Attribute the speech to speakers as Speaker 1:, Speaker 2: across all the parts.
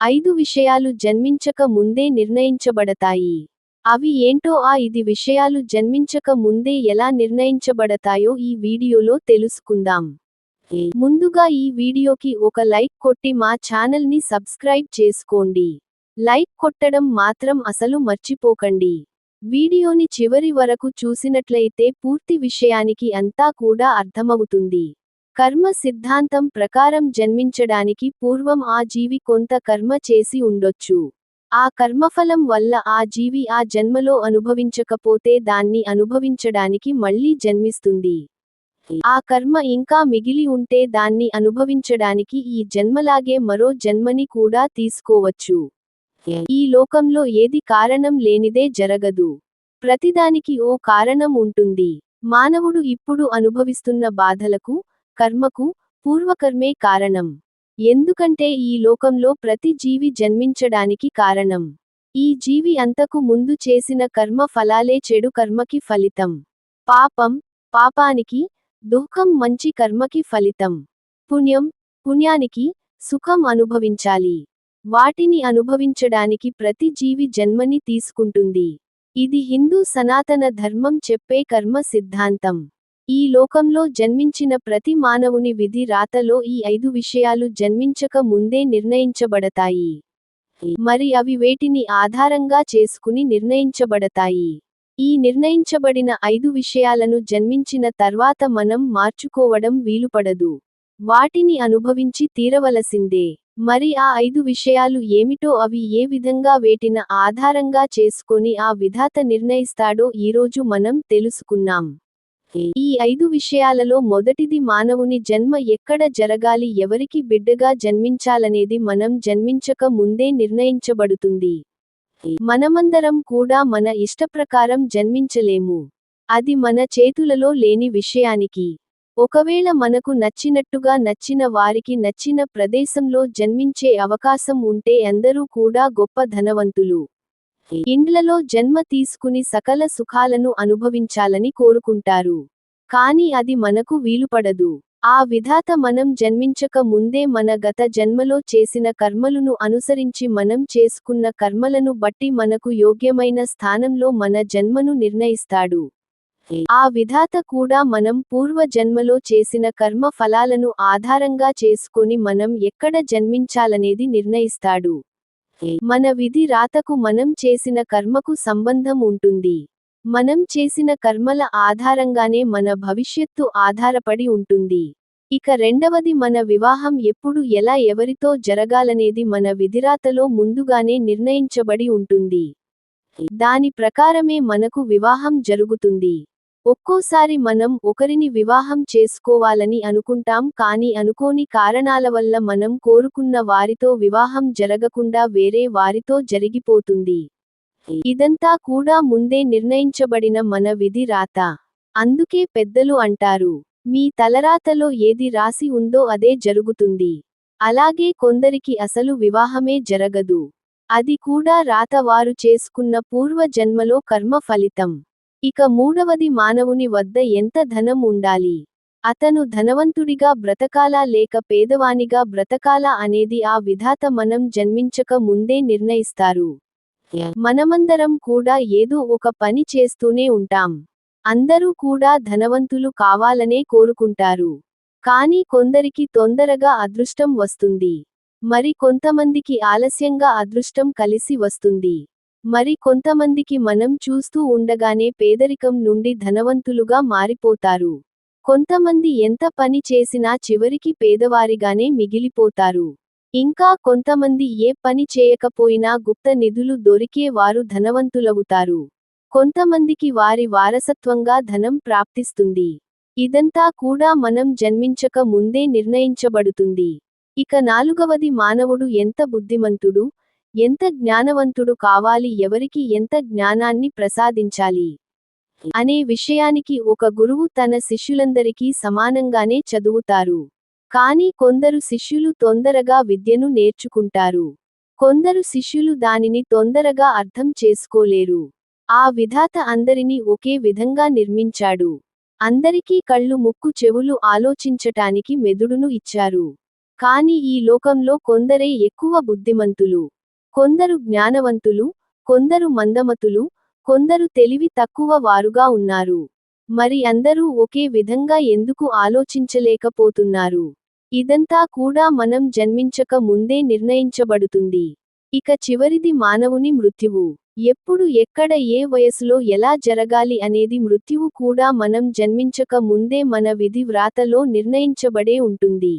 Speaker 1: ఐదు విషయాలు జన్మించక ముందే నిర్ణయించబడతాయి. అవి ఏంటో ఆ ఇది విషయాలు జన్మించక ముందే ఎలా నిర్ణయించబడతాయో ఈ వీడియోలో తెలుసుకుందాం. ముందుగా ఈ వీడియోకి ఒక లైక్ కొట్టి మా ఛానల్ని సబ్స్క్రైబ్ చేసుకోండి. లైక్ కొట్టడం మాత్రం అసలు మర్చిపోకండి. వీడియోని చివరి వరకు చూసినట్లయితే పూర్తి విషయానికి అంతా కూడా అర్థమవుతుంది. కర్మ సిద్ధాంతం ప్రకారం జన్మించడానికి పూర్వం ఆ జీవి కొంత కర్మ చేసి ఉండొచ్చు. ఆ కర్మఫలం వల్ల ఆ జీవి ఆ జన్మలో అనుభవించకపోతే దాన్ని అనుభవించడానికి మళ్ళీ జన్మిస్తుంది. ఆ కర్మ ఇంకా మిగిలి ఉంటే దాన్ని అనుభవించడానికి ఈ జన్మలాగే మరో జన్మని కూడా తీసుకోవచ్చు. ఈ లోకంలో ఏది కారణం లేనిదే జరగదు. ప్రతిదానికి ఓ కారణం ఉంటుంది. మానవుడు ఇప్పుడు అనుభవిస్తున్న బాధలకు కర్మకు పూర్వకర్మే కారణం. ఎందుకంటే ఈ లోకంలో ప్రతి జీవి జన్మించడానికి కారణం. ఈ జీవి అంతకు ముందు చేసిన కర్మ ఫలాలే చెడు కర్మకి ఫలితం. పాపం పాపానికి దుఃఖం మంచి కర్మకి ఫలితం. పుణ్యం పుణ్యానికి సుఖం అనుభవించాలి. వాటిని అనుభవించడానికి ప్రతి జీవి జన్మని తీసుకుంటుంది. ఇది హిందూ సనాతన ధర్మం చెప్పే కర్మ సిద్ధాంతం. ఈ లోకంలో జన్మించిన ప్రతి మానవుని విధి రాతలో ఈ ఐదు విషయాలు జన్మించక ముందే నిర్ణయించబడతాయి. మరి అవి వేటిని ఆధారంగా చేసుకుని నిర్ణయించబడతాయి. ఈ నిర్ణయించబడిన ఐదు విషయాలను జన్మించిన తర్వాత మనం మార్చుకోవడం వీలుపడదు. వాటిని అనుభవించి తీరవలసిందే. మరి ఆ ఐదు విషయాలు ఏమిటో అవి ఏ విధంగా వేటిన ఆధారంగా చేసుకొని ఆ విధాత నిర్ణయిస్తాడో ఈరోజు మనం తెలుసుకున్నాం. ఈ ఐదు విషయాలలో మొదటిది మానవుని జన్మ ఎక్కడ జరగాలి ఎవరికి బిడ్డగా జన్మించాలనేది మనం జన్మించక ముందే నిర్ణయించబడుతుంది. మనమందరం కూడా మన ఇష్టప్రకారం జన్మించలేము. అది మన చేతులలో లేని విషయానికి. ఒకవేళ మనకు నచ్చినట్టుగా నచ్చిన వారికి నచ్చిన ప్రదేశంలో జన్మించే అవకాశం ఉంటే అందరూ కూడా గొప్ప ధనవంతులు. ఇండ్లలో జన్మ తీసుకుని సకల సుఖాలను అనుభవించాలని కోరుకుంటారు. కాని అది మనకు వీలుపడదు. ఆ విధాత మనం జన్మించక ముందే మన గత జన్మలో చేసిన కర్మలను అనుసరించి మనం చేసుకున్న కర్మలను బట్టి మనకు యోగ్యమైన స్థానంలో మన జన్మను నిర్ణయిస్తాడు. ఆ విధాత కూడా మనం పూర్వ జన్మలో చేసిన కర్మ ఫలాలను ఆధారంగా చేసుకొని మనం ఎక్కడ జన్మించాలనేది నిర్ణయిస్తాడు. మన విధి రాతకు మనం చేసిన కర్మకు సంబంధం ఉంటుంది. మనం చేసిన కర్మల ఆధారంగానే మన భవిష్యత్తు ఆధారపడి ఉంటుంది. ఇక రెండవది మన వివాహం ఎప్పుడు ఎలా ఎవరితో జరగాలనేది మన విధిరాతలో ముందుగానే నిర్ణయించబడి ఉంటుంది. దాని ప్రకారమే మనకు వివాహం జరుగుతుంది. ఒక్కోసారి మనం ఒకరిని వివాహం చేసుకోవాలని అనుకుంటాం కాని అనుకోని కారణాల వల్ల మనం కోరుకున్న వారితో వివాహం జరగకుండా వేరే వారితో జరిగిపోతుంది. ఇదంతా కూడా ముందే నిర్ణయించబడిన మన విధి రాత. అందుకే పెద్దలు అంటారు మీ తలరాతలో ఏది రాసి ఉందో అదే జరుగుతుంది. అలాగే కొందరికి అసలు వివాహమే జరగదు. అది కూడా రాత వారు చేసుకున్న పూర్వ జన్మలో కర్మ ఫలితం. ఇక మూడవది మానవుని వద్ద ఎంత ధనం ఉండాలి? అతను ధనవంతుడిగా బ్రతకాలా లేక పేదవానిగా బ్రతకాలా అనేది ఆ విధాత మనం జన్మించక ముందే నిర్ణయిస్తారు. మనమందరం కూడా ఏదో ఒక పని చేస్తూనే ఉంటాం. అందరూ కూడా ధనవంతులు కావాలనే కోరుకుంటారు. కానీ కొందరికి తొందరగా అదృష్టం వస్తుంది. మరి కొంతమందికి ఆలస్యంగా అదృష్టం కలిసి వస్తుంది. మరి కొంతమందికి మనం చూస్తూ ఉండగానే పేదరికం నుండి ధనవంతులుగా మారిపోతారు. కొంతమంది ఎంత పని చేసినా చివరికి పేదవారిగానే మిగిలిపోతారు. ఇంకా కొంతమంది ఏ పని చేయకపోయినా గుప్త నిధులు దొరికే వారు ధనవంతులవుతారు. కొంతమందికి వారి వారసత్వంగా ధనం ప్రాప్తిస్తుంది. ఇదంతా కూడా మనం జన్మించక ముందే నిర్ణయించబడుతుంది. ఇక నాలుగవది మానవుడు ఎంత బుద్ధిమంతుడు? ఎంత జ్ఞానవంతుడు కావాలి ఎవరికి ఎంత జ్ఞానాన్ని ప్రసాదించాలి అనే విషయానికి ఒక గురువు తన శిష్యులందరికీ సమానంగానే చదువుతారు. కానీ కొందరు శిష్యులు తొందరగా విద్యను నేర్చుకుంటారు. కొందరు శిష్యులు దానిని తొందరగా అర్థం చేసుకోలేరు. ఆ విధాత అందరినీ ఒకే విధంగా నిర్మించాడు. అందరికీ కళ్ళు ముక్కు చెవులు ఆలోచించటానికి మెదుడును ఇచ్చారు. కాని ఈ లోకంలో కొందరే ఎక్కువ బుద్ధిమంతులు. కొందరు జ్ఞానవంతులు కొందరు మందమతులు కొందరు తెలివి తక్కువ వారుగా ఉన్నారు. మరి అందరూ ఒకే విధంగా ఎందుకు ఆలోచించలేకపోతున్నారు? ఇదంతా కూడా మనం జన్మించక ముందే నిర్ణయించబడుతుంది. ఇక చివరిది మానవుని మృత్యువు. ఎప్పుడు ఎక్కడ ఏ వయసులో ఎలా జరగాలి అనేది మృత్యువు కూడా మనం జన్మించక ముందే మన విధి వ్రాతలో నిర్ణయించబడే ఉంటుంది.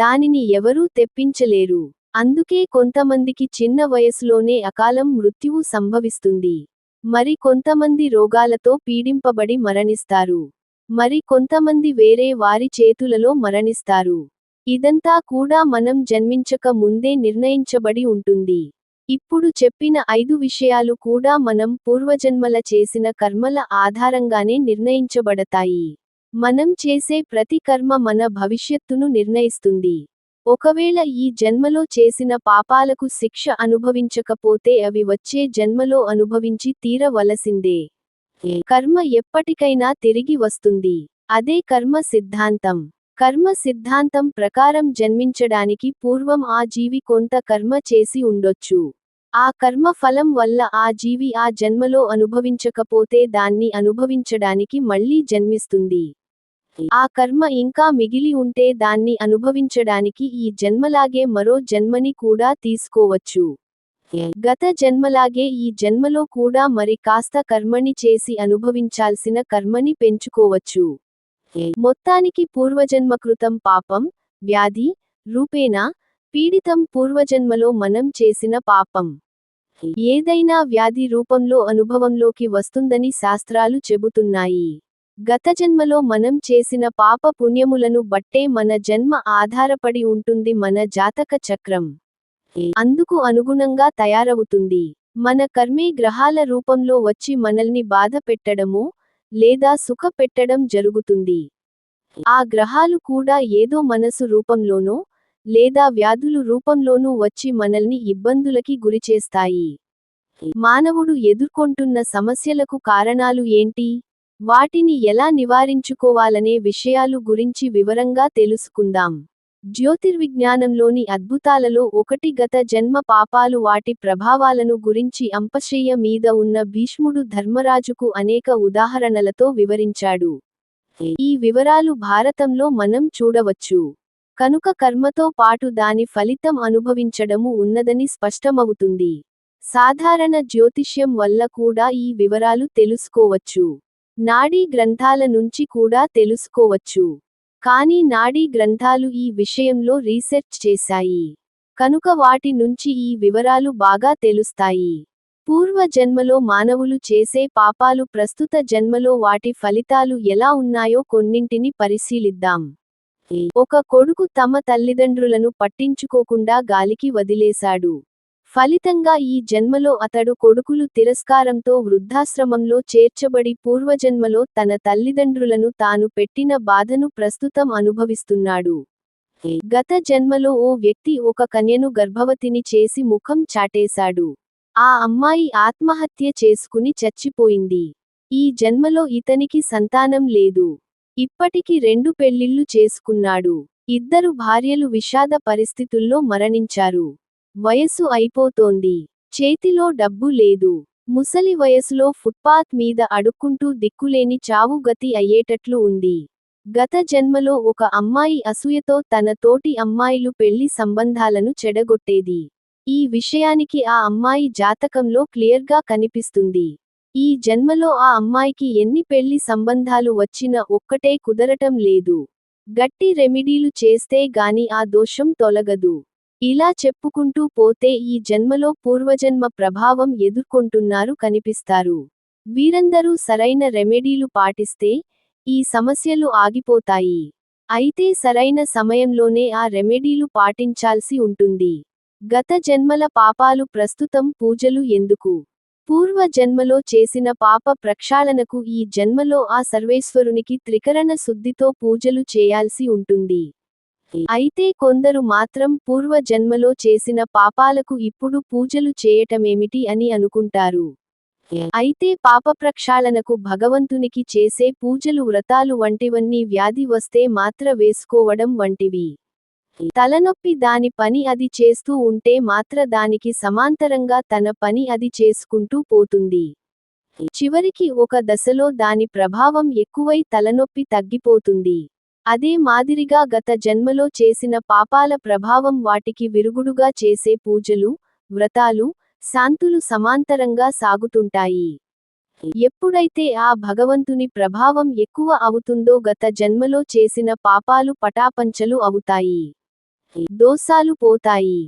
Speaker 1: దానిని ఎవరూ తెప్పించలేరు. అందుకే కొంతమందికి చిన్న వయసులోనే అకాలం మృత్యువు సంభవిస్తుంది. మరి కొంతమంది రోగాలతో పీడింపబడి మరణిస్తారు. మరి కొంతమంది వేరే వారి చేతులలో మరణిస్తారు. ఇదంతా కూడా మనం జన్మించక ముందే నిర్ణయించబడి ఉంటుంది. ఇప్పుడు చెప్పిన ఐదు విషయాలు కూడా మనం పూర్వజన్మల చేసిన కర్మల ఆధారంగానే నిర్ణయించబడతాయి. మనం చేసే ప్రతి కర్మ మన భవిష్యత్తును నిర్ణయిస్తుంది. ఒకవేళ ఈ జన్మలో చేసిన పాపాలకు శిక్ష అనుభవించకపోతే అవి వచ్చే జన్మలో అనుభవించి తీరవలసిందే. కర్మ ఎప్పటికైనా తిరిగి వస్తుంది. అదే కర్మ సిద్ధాంతం. కర్మ సిద్ధాంతం ప్రకారం జన్మించడానికి పూర్వం ఆ జీవి కొంత కర్మ చేసి ఉండొచ్చు. ఆ కర్మ ఫలం వల్ల ఆ జీవి ఆ జన్మలో అనుభవించకపోతే దాన్ని అనుభవించడానికి మళ్ళీ జన్మిస్తుంది. ఆ కర్మ ఇంకా మిగిలి ఉంటే దాన్ని అనుభవించడానికి ఈ జన్మలాగే మరో జన్మని కూడా తీసుకోవచ్చు. గత జన్మలాగే ఈ జన్మలో కూడా మరి కాస్త కర్మని చేసి అనుభవించాల్సిన కర్మని పెంచుకోవచ్చు. మొత్తానికి పూర్వజన్మకృతం పాపం వ్యాధి రూపేణా పీడితం పూర్వజన్మలో మనం చేసిన పాపం. ఏదైనా వ్యాధి రూపంలో అనుభవంలోకి వస్తుందని శాస్త్రాలు చెబుతున్నాయి. గత జన్మలో మనం చేసిన పాప పుణ్యములను బట్టే మన జన్మ ఆధారపడి ఉంటుంది మన జాతక చక్రం. అందుకు అనుగుణంగా తయారవుతుంది. మన కర్మే గ్రహాల రూపంలో వచ్చి మనల్ని బాధ పెట్టడము లేదా సుఖ పెట్టడం జరుగుతుంది. ఆ గ్రహాలు కూడా ఏదో మనసు రూపంలోనో లేదా వ్యాధులు రూపంలోనూ వచ్చి మనల్ని ఇబ్బందులకి గురిచేస్తాయి. మానవుడు ఎదుర్కొంటున్న సమస్యలకు కారణాలు ఏంటి? వాటిని ఎలా నివారించుకోవాలనే విషయాలు గురించి వివరంగా తెలుసుకుందాం. జ్యోతిర్విజ్ఞానంలోని అద్భుతాలలో ఒకటి గత జన్మ పాపాలు వాటి ప్రభావాలను గురించి అంపశయ్య మీద ఉన్న భీష్ముడు ధర్మరాజుకు అనేక ఉదాహరణలతో వివరించాడు. ఈ వివరాలు భారతంలో మనం చూడవచ్చు. కనుక కర్మతో పాటు దాని ఫలితం అనుభవించడము ఉన్నదని స్పష్టమవుతుంది. సాధారణ జ్యోతిష్యం వల్ల కూడా ఈ వివరాలు తెలుసుకోవచ్చు. నాడీ గ్రంథాల నుంచి కూడా తెలుసుకోవచ్చు. కానీ నాడీ గ్రంథాలు ఈ విషయంలో రీసెర్చ్ చేశాయి. కనుక వాటి నుంచి ఈ వివరాలు బాగా తెలుస్తాయి. పూర్వ జన్మలో మానవులు చేసే పాపాలు ప్రస్తుత జన్మలో వాటి ఫలితాలు ఎలా ఉన్నాయో కొన్నింటిని పరిశీలిద్దాం. ఒక కొడుకు తమ తల్లిదండ్రులను పట్టించుకోకుండా గాలికి వదిలేశాడు. ఫలితంగా ఈ జన్మలో అతడు కొడుకులు తిరస్కారంతో వృద్ధాశ్రమంలో చేర్చబడి పూర్వజన్మలో తన తల్లిదండ్రులను తాను పెట్టిన బాధను ప్రస్తుతం అనుభవిస్తున్నాడు. గత జన్మలో ఓ వ్యక్తి ఒక కన్యను గర్భవతిని చేసి ముఖం చాటేశాడు. ఆ అమ్మాయి ఆత్మహత్య చేసుకుని చచ్చిపోయింది. ఈ జన్మలో ఇతనికి సంతానం లేదు. ఇప్పటికి రెండు పెళ్ళిళ్ళు చేసుకున్నాడు. ఇద్దరు భార్యలు విషాద పరిస్థితుల్లో మరణించారు. వయసు అయిపోతోంది. చేతిలో డబ్బు లేదు. ముసలి వయసులో ఫుట్పాత్ మీద అడుక్కుంటూ దిక్కులేని చావు గతి అయ్యేటట్లు ఉంది. గత జన్మలో ఒక అమ్మాయి అసూయతో తన తోటి అమ్మాయిలు పెళ్ళి సంబంధాలను చెడగొట్టేది. ఈ విషయానికి ఆ అమ్మాయి జాతకంలో క్లియర్గా కనిపిస్తుంది. ఈ జన్మలో ఆ అమ్మాయికి ఎన్ని పెళ్ళి సంబంధాలు వచ్చినా ఒక్కటే కుదరటం లేదు. గట్టి రెమిడీలు చేస్తే గాని ఆ దోషం తొలగదు. ఇలా చెప్పుకుంటూ పోతే ఈ జన్మలో పూర్వజన్మ ప్రభావం ఎదుర్కొంటున్నారు కనిపిస్తారు. వీరందరూ సరైన రెమెడీలు పాటిస్తే ఈ సమస్యలు ఆగిపోతాయి. అయితే సరైన సమయంలోనే ఆ రెమెడీలు పాటించాల్సి ఉంటుంది. గత జన్మల పాపాలు ప్రస్తుతం పూజలు ఎందుకు? పూర్వ జన్మలో చేసిన పాప ప్రక్షాళనకు ఈ జన్మలో ఆ సర్వేశ్వరునికి త్రికరణ శుద్ధితో పూజలు చేయాల్సి ఉంటుంది. అయితే కొందరు మాత్రం పూర్వ జన్మలో చేసిన పాపాలకు ఇప్పుడు పూజలు చేయటమేమిటి అని అనుకుంటారు. అయితే పాప ప్రక్షాళనకు భగవంతునికి చేసే పూజలు వ్రతాలు వంటివన్నీ వ్యాధి వస్తే మాత్ర వేసుకోవడం వంటివి. తలనొప్పి దాని పని అది చేస్తూ ఉంటే మాత్ర దానికి సమాంతరంగా తన పని అది చేసుకుంటూ పోతుంది. చివరికి ఒక దశలో దాని ప్రభావం ఎక్కువై తలనొప్పి తగ్గిపోతుంది. అదే మాదిరిగా గత జన్మలో చేసిన పాపాల ప్రభావం వాటికి విరుగుడుగా చేసే పూజలు వ్రతాలు శాంతులు సమాంతరంగా సాగుతుంటాయి. ఎప్పుడైతే ఆ భగవంతుని ప్రభావం ఎక్కువ అవుతుందో గత జన్మలో చేసిన పాపాలు పటాపంచలు అవుతాయి. దోసాలు పోతాయి.